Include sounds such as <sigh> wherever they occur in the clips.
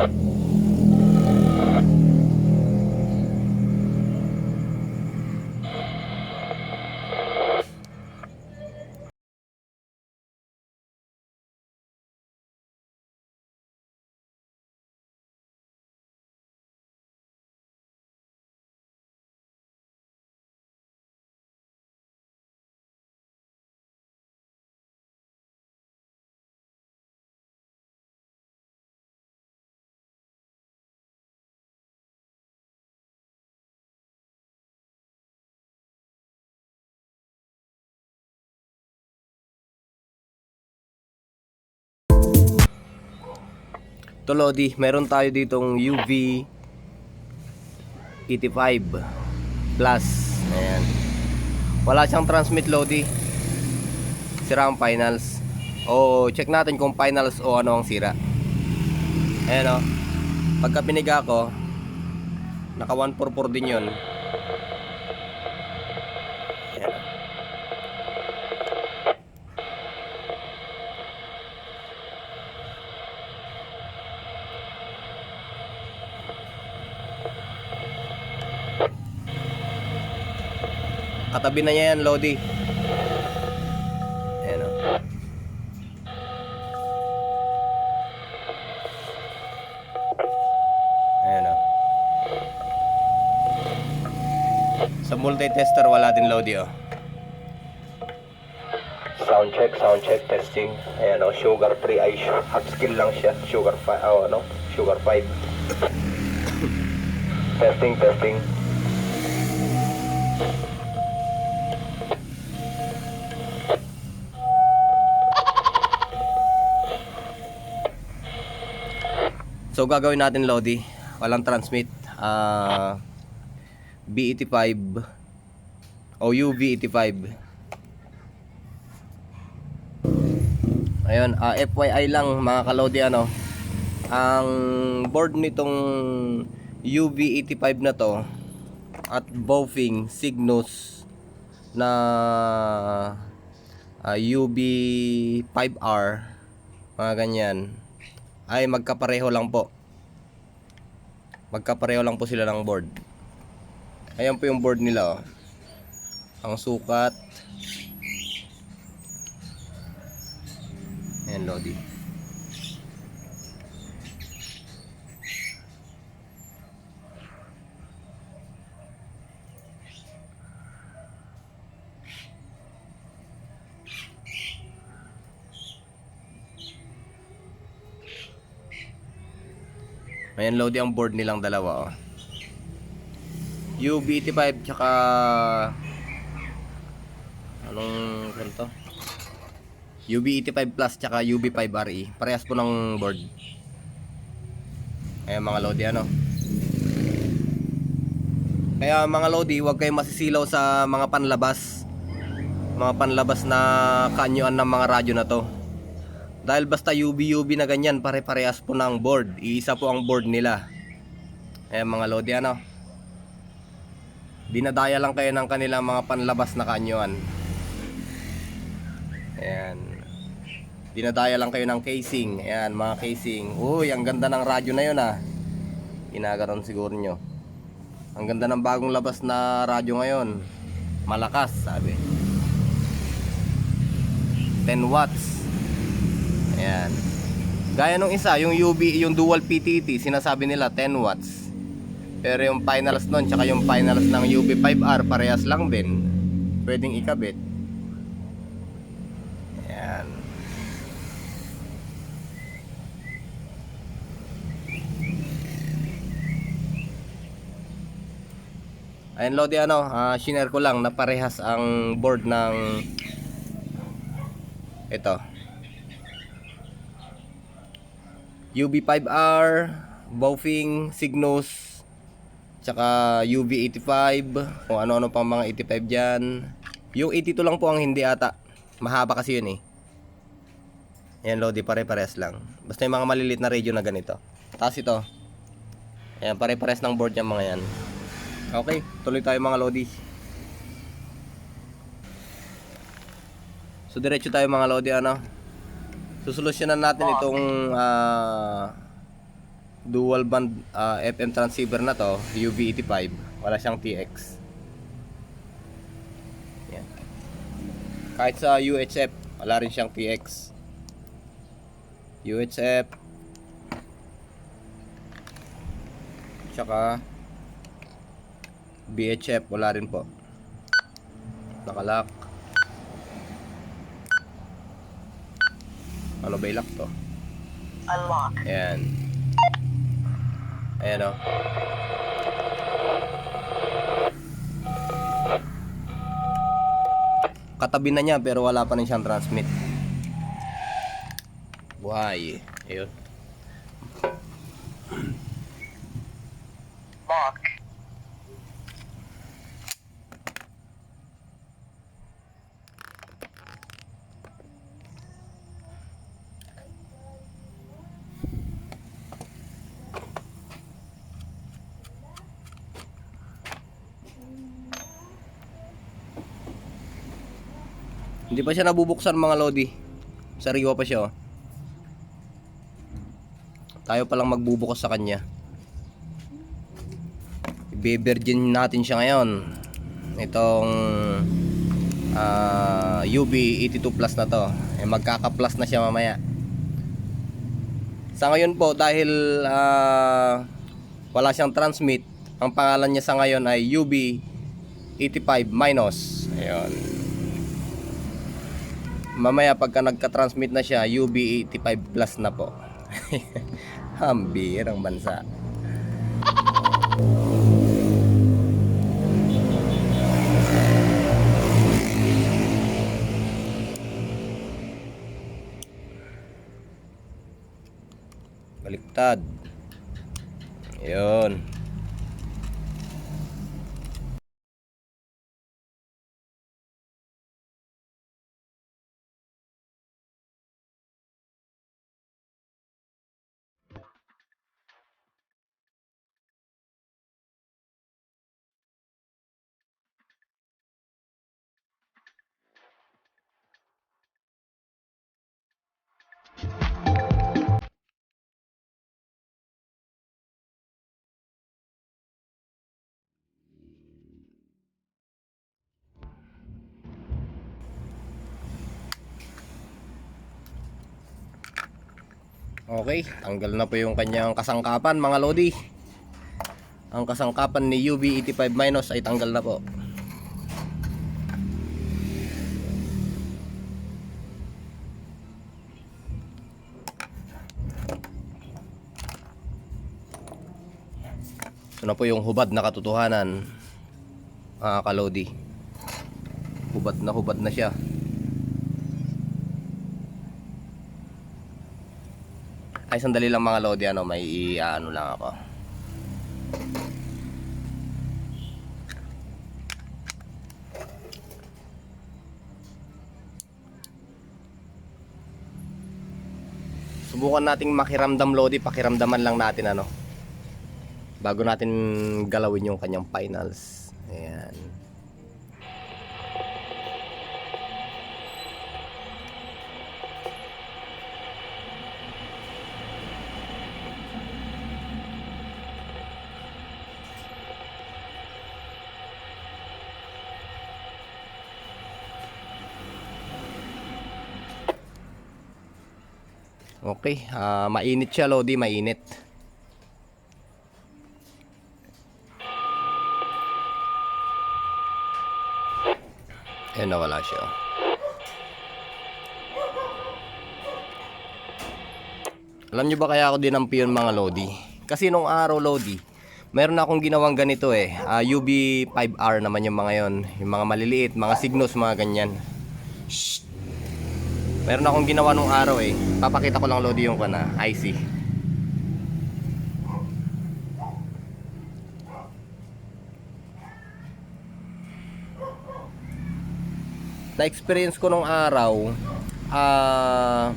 あ。<laughs> Ito Lodi, meron tayo ditong UV 85 plus. Ayan. Wala siyang transmit Lodi. Sira ang finals. O check natin kung finals o ano ang sira. Ayan o. Pagka piniga ko, naka 144 din yun. Katabi na niya yan, Lodi. Ayan o. Ayan o. Sa multi-tester, wala din Lodi o. Sound check, sound check, testing. Ayan o, sugar free ay hard skill lang siya. Sugar 5, oh, ano? Sugar 5. <coughs> testing, testing. So gagawin natin Lodi, walang transmit. Ah B85 o UV85. Ayun, ah, FYI lang mga kalodi ano. Ang board nitong UV85 na to at Bofing Cygnus na ah, UV5R mga ganyan ay magkapareho lang po. Magkapareho lang po sila ng board. Ayan po yung board nila oh. Ang sukat. Ayan Lodi. Ayan Lodi ang board nilang dalawa oh. UB85 tsaka anong kanto? UB85 Plus tsaka UB5RE. Parehas po ng board. Ayan mga Lodi ano. Kaya mga Lodi, huwag kayong masisilaw sa mga panlabas. Mga panlabas na kanyuan ng mga radyo na to. Dahil basta UB-UB na ganyan, pare-parehas po ng board. Iisa po ang board nila. Ayan mga Lodi ano. Dinadaya lang kayo ng kanilang mga panlabas na kanyuan. Ayan. Dinadaya lang kayo ng casing. Ayan, mga casing. Uy, ang ganda ng radyo na yun ah. Ginagaron siguro nyo. Ang ganda ng bagong labas na radyo ngayon. Malakas, sabi. 10 watts. Ayan. Gaya nung isa, yung UB, yung dual PTT, sinasabi nila 10 watts. Pero yung finals nun, tsaka yung finals ng UB5R, parehas lang din. Pwedeng ikabit. Ayan. Ayan Lodi ano, ah, shinare ko lang na parehas ang board ng ito. UB5R, Baofeng, Cygnus, tsaka UV85, kung ano-ano pang mga 85 dyan. Yung 82 lang po ang hindi ata. Mahaba kasi yun eh. Ayan Lodi, pare-pares lang. Basta yung mga malilit na radio na ganito. Tapos ito. Ayan, pare-pares ng board yung mga yan. Okay, tuloy tayo mga Lodi. So diretso tayo mga Lodi ano. Susolusyonan natin itong ah, dual band ah, FM transceiver na to, UV85. Wala siyang TX. Yan. Kahit sa UHF, wala rin siyang TX. UHF. Tsaka BHF, wala rin po. Nakalak. Ano ba ilak to? Unlock. Ayan. Ayan o. Katabi na niya pero wala pa rin siyang transmit. Buhay. Ayun. Lock. Hindi pa siya nabubuksan mga lodi. Sariwa pa siya oh. Tayo pa lang magbubukas sa kanya. I-virgin natin siya ngayon. Itong ah, UB82 Plus na to. Eh, magkaka-plus na siya mamaya. Sa ngayon po dahil ah, wala siyang transmit, ang pangalan niya sa ngayon ay UB85 minus. Ayun. Mamaya pagka nagka-transmit na siya, UB85 plus na po. <laughs> Hambirang bansa. Baliktad. Yun. Okay, tanggal na po yung kanyang kasangkapan mga lodi. Ang kasangkapan ni UV85 minus ay tanggal na po. Ito na po yung hubad na katotohanan mga kalodi. Hubad na hubad na siya. Ay, sandali lang mga lodi, ano, may i-ano lang ako. Subukan nating makiramdam lodi, pakiramdaman lang natin ano. Bago natin galawin yung kanyang finals. Ayan. Okay, ah mainit siya Lodi, mainit. Eh nawala siya. Alam nyo ba kaya ako dinampi yun mga Lodi? Kasi nung araw Lodi, meron akong ginawang ganito eh. Ah, UB 5R naman yung mga yon, Yung mga maliliit, mga signos, mga ganyan. Meron akong ginawa nung araw eh. Papakita ko lang Lodi yung kana, IC. Na-experience ko nung araw, ah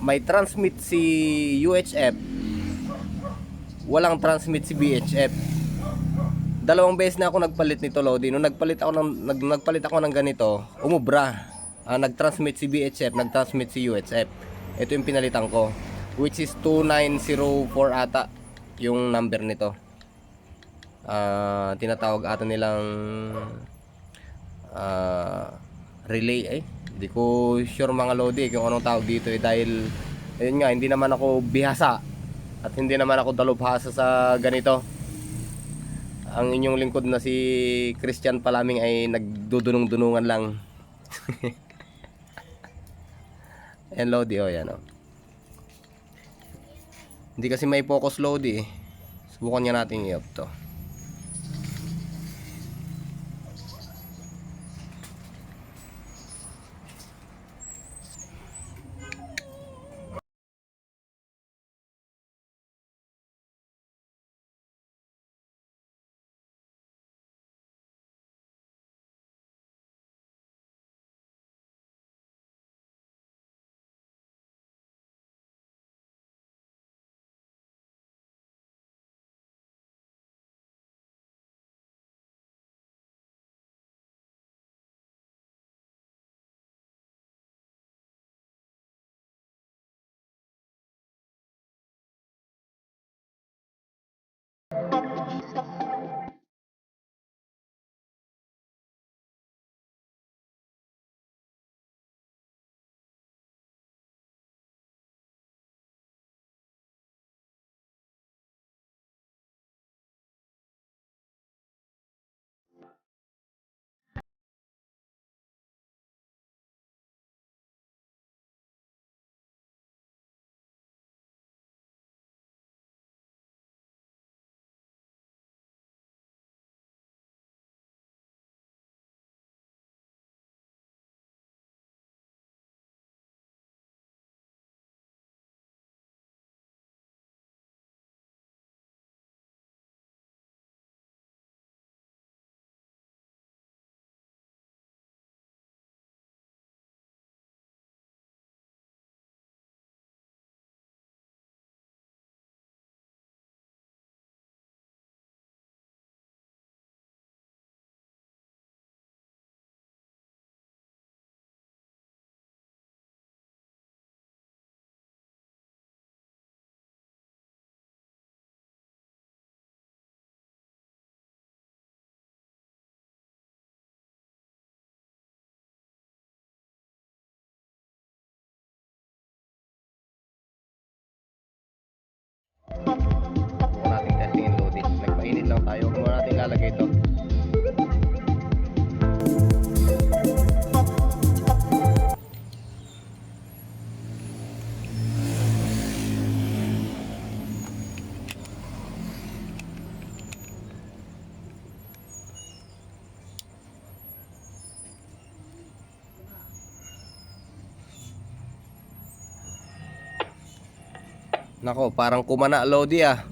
may transmit si UHF, walang transmit si BHF. Dalawang beses na ako nagpalit nito Lodi. Nung nagpalit ako ng nag, nagpalit ako ng ganito, umubra. Ah, nag-transmit si BHF, nag-transmit si UHF. Ito yung pinalitan ko. which is 2904 ata yung number nito. Ah, tinatawag ata nilang ah, relay eh. Hindi ko sure mga lodi kung anong tawag dito eh dahil ayun nga hindi naman ako bihasa at hindi naman ako dalubhasa sa ganito. Ang inyong lingkod na si Christian Palaming ay nagdudunong-dunungan lang. <laughs> Ayan Lodi, oh yan oh. Hindi kasi may focus Lodi eh. Subukan niya natin i-off to. Nako, parang kumana Lodi ah.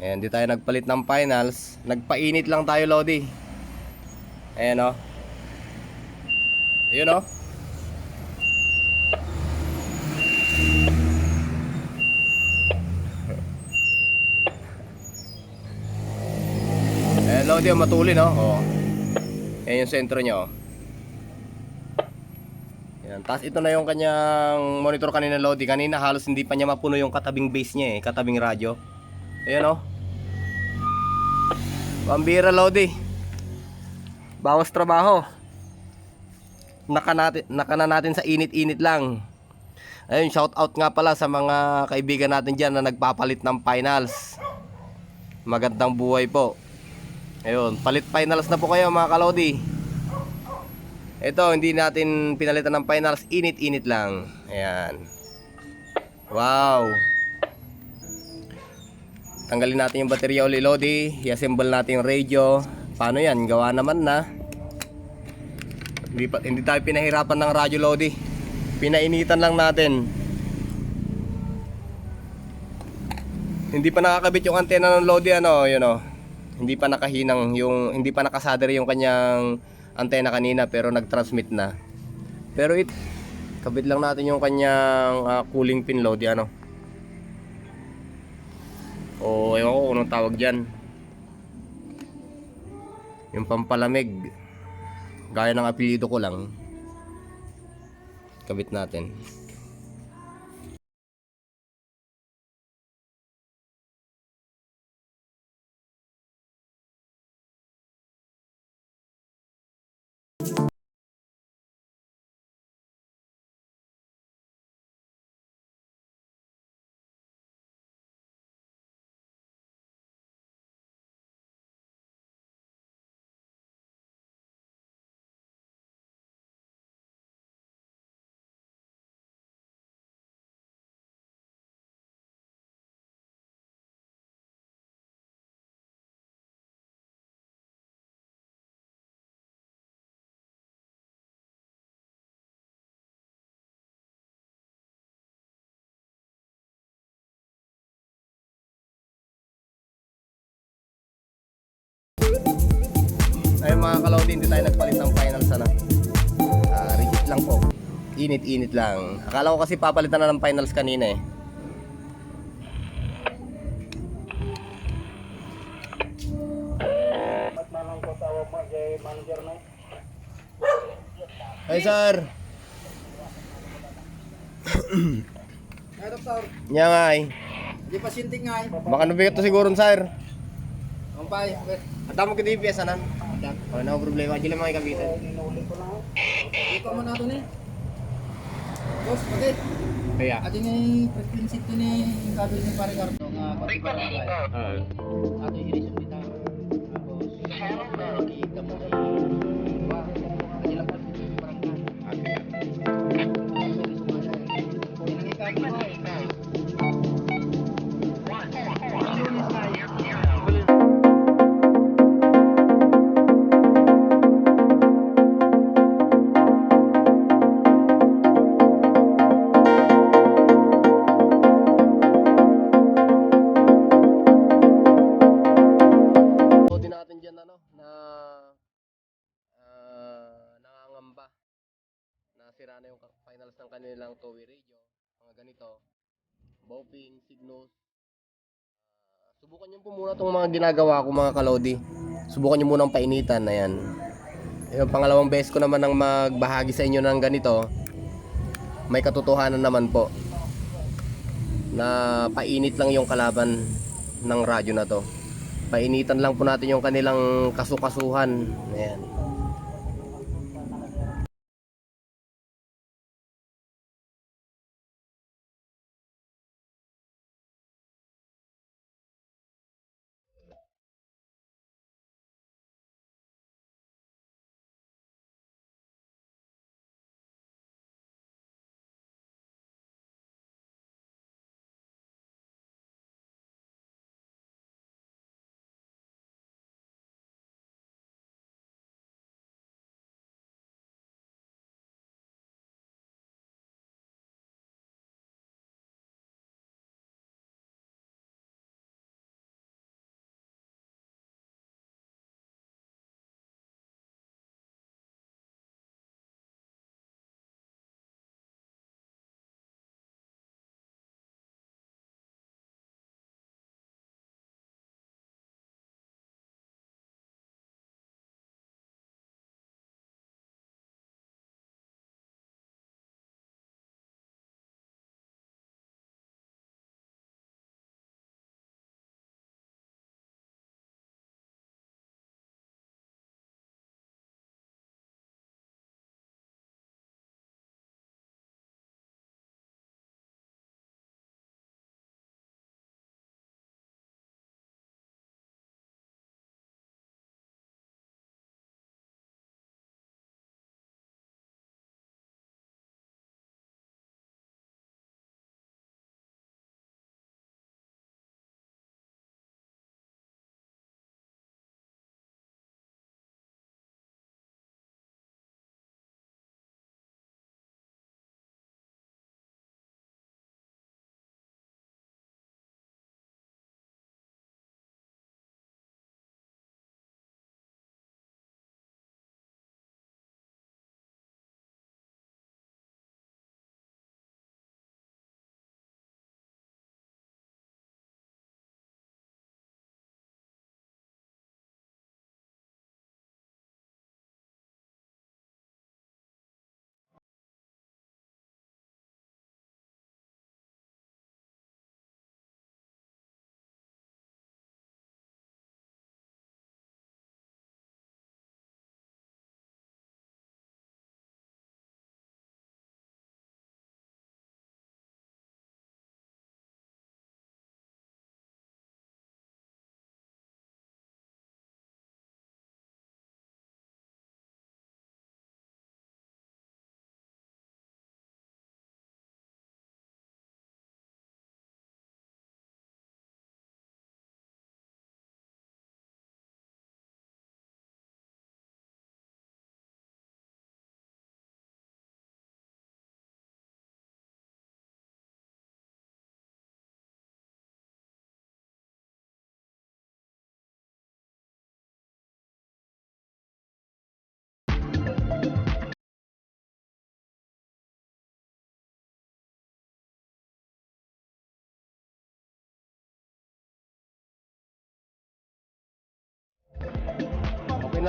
Ayan, di tayo nagpalit ng finals. Nagpainit lang tayo, Lodi. Ayan, oh. Ayun, oh. <laughs> Ayan, Lodi, oh, matuli, no? Oh. Ayan yung sentro niya, oh. Yan. Tapos ito na yung kanyang monitor kanina Lodi. Kanina halos hindi pa niya mapuno yung katabing base niya eh, katabing radyo. Ayan oh. Pambira Lodi. Bawas trabaho. Naka, natin, naka na natin sa init-init lang. Ayun, shout out nga pala sa mga kaibigan natin dyan na nagpapalit ng finals. Magandang buhay po. Ayun, palit finals na po kayo mga kalodi. Ito, hindi natin pinalitan ng finals. Init-init lang. Ayan. Wow. Tanggalin natin yung baterya uli, Lodi. I-assemble natin yung radio. Paano yan? Gawa naman na. Hindi, pa, hindi tayo pinahirapan ng radyo, Lodi. Pinainitan lang natin. Hindi pa nakakabit yung antena ng Lodi, ano, yun o. Hindi pa nakahinang yung, hindi pa nakasader yung kanyang antena kanina pero nag-transmit na. Pero it kabit lang natin yung kanyang ah, cooling pin load ano. O ewan ko kung tawag dyan. Yung pampalamig. Gaya ng apelyido ko lang. Kabit natin. Ayun mga kalawdi, hindi tayo nagpalit ng finals ano. Ah, rigid lang po. Init-init lang. Akala ko kasi papalitan na ng finals kanina eh. Hey sir. Ay, <coughs> doktor. Nya nga eh. Di pa sinting nga eh. Baka nabigat to siguro sir. Ampay. Okay. At mo kita DPS anan. Adak. Oh, no problema. Dili mga kabitan. Ikaw mo na ito ni. Boss, bakit? Kaya. Ati ni preprinsip to ni kabil ni pare Gardo nga pati para kay. Ah. Ato hirisyon dito. Tapos kita mo si muna itong mga ginagawa ko mga kalodi. Subukan nyo munang painitan na yan. Yung pangalawang beses ko naman nang magbahagi sa inyo ng ganito, may katotohanan naman po na painit lang yung kalaban ng radyo na to painitan lang po natin yung kanilang kasukasuhan. Ayan.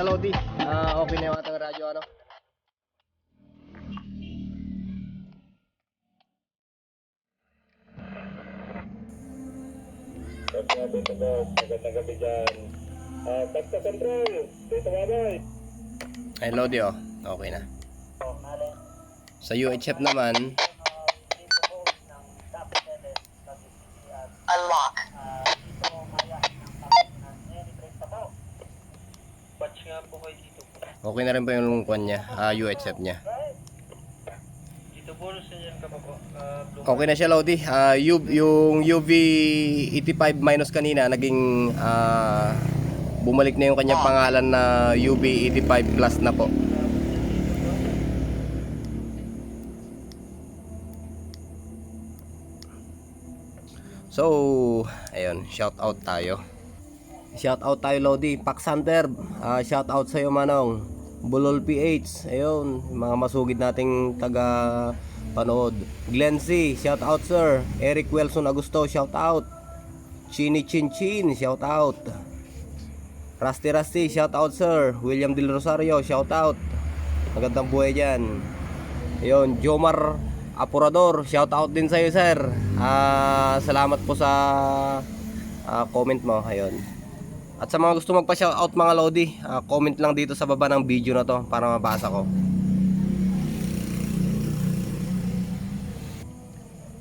Mga Lodi. Ah, okay na yung ating radyo ano. Magandang gabi dyan. Control. Dito babay. Ay Lodi oh. Okay na. Sa UHF naman, Unlock. Watch nga po kayo dito po. Okay na rin pa yung lungkwan niya, ah, UHF niya. Okay na siya Lodi. Ah, U- yung UV 85 minus kanina naging ah, bumalik na yung kanyang pangalan na UV 85 plus na po. So, ayun, shout out tayo. Shout out tayo Lodi, Pax Hunter. Ah, shout out sa iyo Manong. Bulol PH. Ayun, mga masugid nating taga panood. Glenn C, shout out sir. Eric Wilson Agusto, shout out. Chini Chin Chin, shout out. Rusty Rusty, shout out sir. William Del Rosario, shout out. Magandang buhay dyan. Ayun, Jomar Apurador, shout out din sa iyo sir. Ah, salamat po sa ah, comment mo. Ayun. At sa mga gusto magpa-shoutout mga Lodi, ah, comment lang dito sa baba ng video na to para mabasa ko.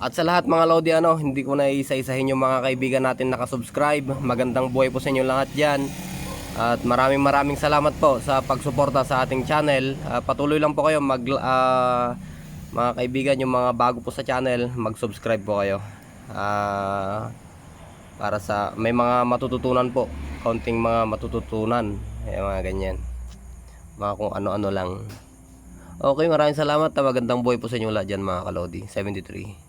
At sa lahat mga Lodi ano, hindi ko na isa-isahin yung mga kaibigan natin nakasubscribe. Magandang buhay po sa inyo lahat dyan. At maraming maraming salamat po sa pagsuporta sa ating channel. Ah, patuloy lang po kayo mag ah, mga kaibigan yung mga bago po sa channel, mag-subscribe po kayo. Ah para sa may mga matututunan po. Kaunting mga matututunan. Eh, mga ganyan. Mga kung ano-ano lang. Okay maraming salamat. At magandang buhay po sa inyo lahat dyan mga kalodi. 73